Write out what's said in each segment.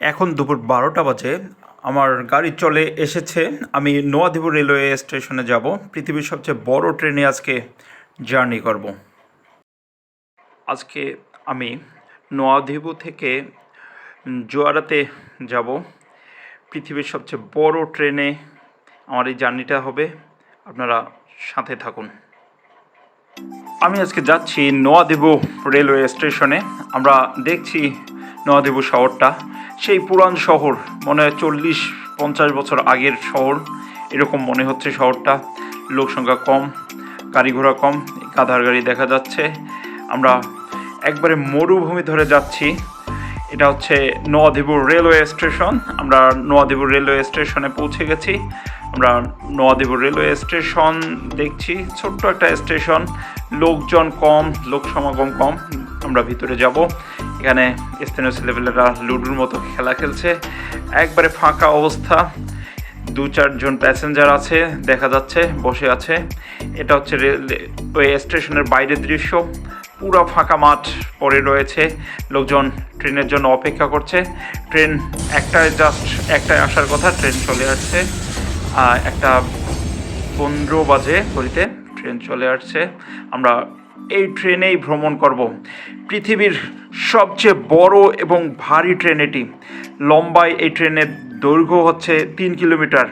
এখন দুপুর বারোটা বাজে। আমার গাড়ি চলে এসেছে। আমি নোয়াদিপুর রেলওয়ে স্টেশনে যাব। পৃথিবীর সবচেয়ে বড় ট্রেনে আজকে জার্নি করব। আজকে আমি নোয়াদিবু থেকে জোয়ারাতে যাব। পৃথিবীর সবচেয়ে বড় ট্রেনে আমার এই জার্নিটা হবে। আপনারা সাথে থাকুন। আমি আজকে যাচ্ছি নোয়াদিবু রেলওয়ে স্টেশনে। আমরা দেখছি নোয়াদিবু শহরটা। সেই পুরান শহর, মনে হয় চল্লিশ, পঞ্চাশ বছর আগের শহর, এরকম মনে হচ্ছে শহরটা। লোক সংখ্যা কম, গাড়ি ঘোড়া কম, গাধার গাড়ি দেখা যাচ্ছে। আমরা একবারে মরুভূমি ধরে যাচ্ছি। এটা হচ্ছে নোয়াদিবুর রেলওয়ে স্টেশন। আমরা নোয়াদিবুর রেলওয়ে স্টেশনে পৌঁছে গেছি। আমরা নোয়াদিবুর রেলওয়ে স্টেশন দেখছি। ছোট্ট একটা স্টেশন। লোকজন কম, লোক সমাগম কম, আমরা ভিতরে যাব। এখানে স্থানীয় ছেলেপেলেরা লুডুর মতো খেলা খেলছে। একবারে ফাঁকা অবস্থা। দু চারজন প্যাসেঞ্জার আছে, দেখা যাচ্ছে, বসে আছে। এটা হচ্ছে রেলওয়ে স্টেশনের বাইরের দৃশ্য। পুরো ফাঁকা মাঠ পড়ে রয়েছে। লোকজন ট্রেনের জন্য অপেক্ষা করছে। ট্রেন একটায় জাস্ট একটায় আসার কথা, ট্রেন চলে আসছে। একটা পনেরো বাজে ঘড়িতে। ট্রেন চলে আসছে। আমরা এই ট্রেনেই ভ্রমণ করব। পৃথিবীর সবচেয়ে বড় এবং ভারী ট্রেন এটি। লম্বায় এই ট্রেনের দৈর্ঘ্য হচ্ছে তিন কিলোমিটার।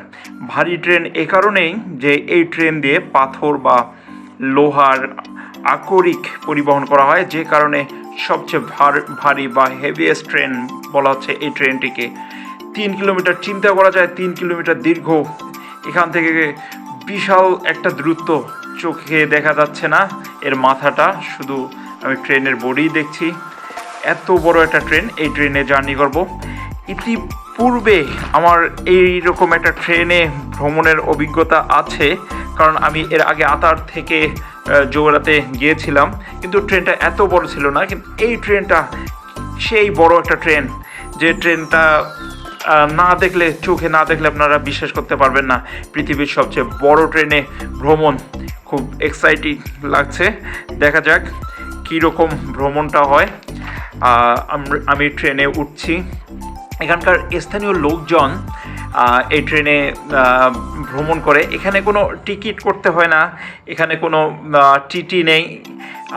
ভারী ট্রেন এ কারণেই যে এই ট্রেন দিয়ে পাথর বা লোহার আকরিক পরিবহন করা হয়, যে কারণে সবচেয়ে ভার- ভারী বা হেভিয়েস্ট ট্রেন বলা হচ্ছে এই ট্রেনটিকে। তিন কিলোমিটার চিন্তা করা যায়, তিন কিলোমিটার দীর্ঘ। এখান থেকে বিশাল একটা দ্রুত চোখে দেখা যাচ্ছে না। এর মাথাটা শুধু আমি ট্রেনের বডি দেখছি। এত বড় একটা ট্রেন, এই ট্রেনে জার্নি করব। ইতিপূর্বে আমার এই রকম একটা ট্রেনে ভ্রমণের অভিজ্ঞতা আছে, কারণ আমি এর আগে আতার থেকে জোড়াতে গিয়েছিলাম। কিন্তু ট্রেনটা এত বড় ছিল না, কিন্তু এই ট্রেনটা সেই বড় একটা ট্রেন, যে ট্রেনটা না দেখলে, চোখে না দেখলে আপনারা বিশ্বাস করতে পারবেন না। পৃথিবীর সবচেয়ে বড় ট্রেনে ভ্রমণ। খুব এক্সাইটিং লাগছে। দেখা যাক কীরকম ভ্রমণটা হয়। আমি ট্রেনে উঠছি। এখানকার স্থানীয় লোকজন এই ট্রেনে ভ্রমণ করে। এখানে কোনো টিকিট করতে হয় না। এখানে কোনো টিটি নেই।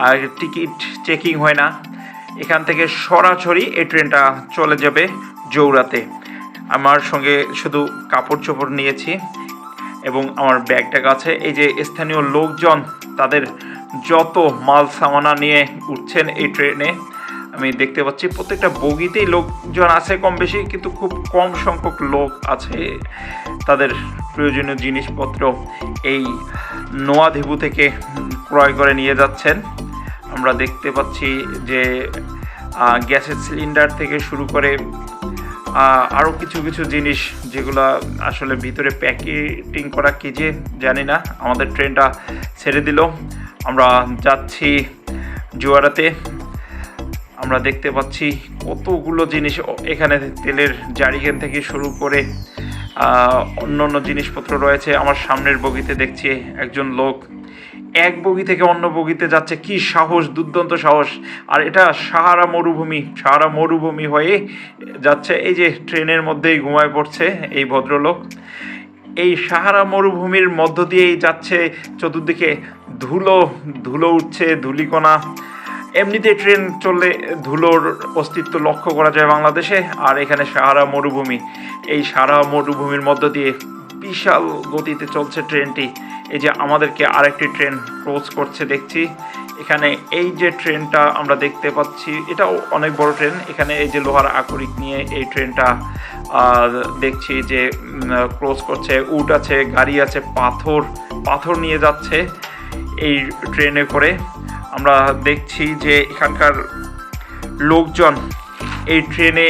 আর টিকিট চেকিং হয় না। এখান থেকে সরাসরি এই ট্রেনটা চলে যাবে জৌরাতে। আমার সঙ্গে শুধু কাপড় চোপড় নিয়েছি। এবং আমার ব্যাগটা কাছে। এই যে স্থানীয় লোকজন, তাদের যত মাল সামানা নিয়ে উঠছেন এই ট্রেনে, আমি দেখতে পাচ্ছি প্রত্যেকটা বগিতেই লোকজন আছে কম বেশি কিন্তু খুব কম সংখ্যক লোক আছে। তাদের প্রয়োজনীয় জিনিসপত্র এই নোয়াধিবু থেকে ক্রয় করে নিয়ে যাচ্ছেন। আমরা দেখতে পাচ্ছি যে গ্যাসের সিলিন্ডার থেকে শুরু করে আরও কিছু কিছু জিনিস যেগুলো আসলে ভিতরে প্যাকেটিং করা কি যে জানি না। আমাদের ট্রেনটা ছেড়ে দিল। আমরা যাচ্ছি জুয়ারাতে। আমরা দেখতে পাচ্ছি কতগুলো জিনিস এখানে তেলের জারিকেন থেকে শুরু করে অন্য অন্য জিনিসপত্র রয়েছে। আমার সামনের বগিতে দেখছি একজন লোক এক বগি থেকে অন্য বগিতে যাচ্ছে। কি সাহস, দুর্দান্ত সাহস। আর এটা সাহারা মরুভূমি সাহারা মরুভূমি হয়ে যাচ্ছে। এই যে ট্রেনের মধ্যেই ঘুমায় পড়ছে এই ভদ্রলোক। এই সাহারা মরুভূমির মধ্য দিয়েই যাচ্ছে। চতুর্দিকে ধুলো ধুলো উঠছে, ধুলিকণা। এমনিতে ট্রেন চললে ধুলোর অস্তিত্ব লক্ষ্য করা যায় বাংলাদেশে। আর এখানে সাহারা মরুভূমি। এই সাহারা মরুভূমির মধ্য দিয়ে বিশাল গতিতে চলছে ট্রেনটি। এই যে আমাদেরকে আরেকটি ট্রেন ক্রস করছে, দেখছি। এখানে এই যে ট্রেনটা আমরা দেখতে পাচ্ছি, এটাও অনেক বড় ট্রেন। এখানে এই যে লোহার আকরিক নিয়ে এই ট্রেনটা দেখছি যে ক্রস করছে। উট আছে, গাড়ি আছে, পাথর পাথর নিয়ে যাচ্ছে এই ট্রেনে করে। আমরা দেখছি যে এখানকার লোকজন এই ট্রেনে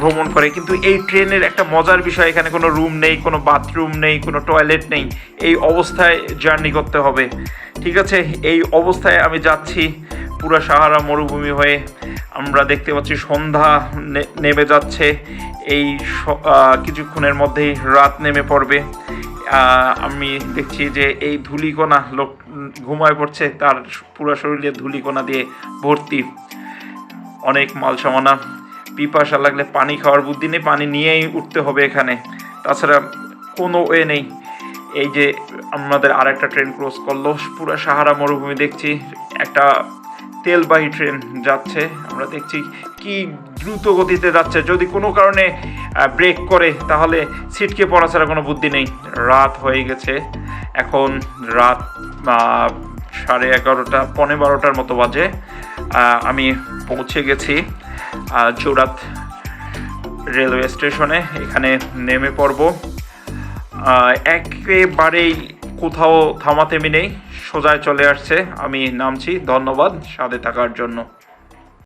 ভ্রমণ করে। কিন্তু এই ট্রেনের একটা মজার বিষয়, এখানে কোনো রুম নেই, কোনো বাথরুম নেই, কোনো টয়লেট নেই। এই অবস্থায় জার্নি করতে হবে। ঠিক আছে? এই অবস্থায় আমি যাচ্ছি পুরো সাহারা মরুভূমি হয়ে। আমরা দেখতে পাচ্ছি সন্ধ্যা নেমে যাচ্ছে। এই কিছুক্ষণের মধ্যেই রাত নেমে পড়বে। আমি দেখছি যে এই ধূলিকণা লোক ঘুমায় পড়ছে। তার পুরো শরীরে ধূলিকণা দিয়ে ভর্তি। অনেক মাল সামানা। পিপাসা লাগলে পানি খাওয়ার বুদ্ধি নেই, পানি নিয়েই উঠতে হবে এখানে। তাছাড়া কোনো ওয়ে নেই। এই যে আমাদের আরেকটা ট্রেন ক্রস করল, পুরো সাহারা মরুভূমি দেখছি। একটা তেলবাহী ট্রেন যাচ্ছে। আমরা দেখছি কি দ্রুত গতিতে যাচ্ছে। যদি কোনো কারণে ব্রেক করে, তাহলে ছিটকে পড়া ছাড়া কোনো বুদ্ধি নেই। রাত হয়ে গেছে। এখন রাত সাড়ে এগারোটা পনেরো বারোটার মতো বাজে। আমি পৌঁছে গেছি চৌরাত রেলওয়ে স্টেশনে। এখানে নেমে পড়ব। একেবারেই কোথাও থামাতেমি নেই, সোজায় চলে আসছে। আমি নামছি, ধন্যবাদ সাথে থাকার জন্য।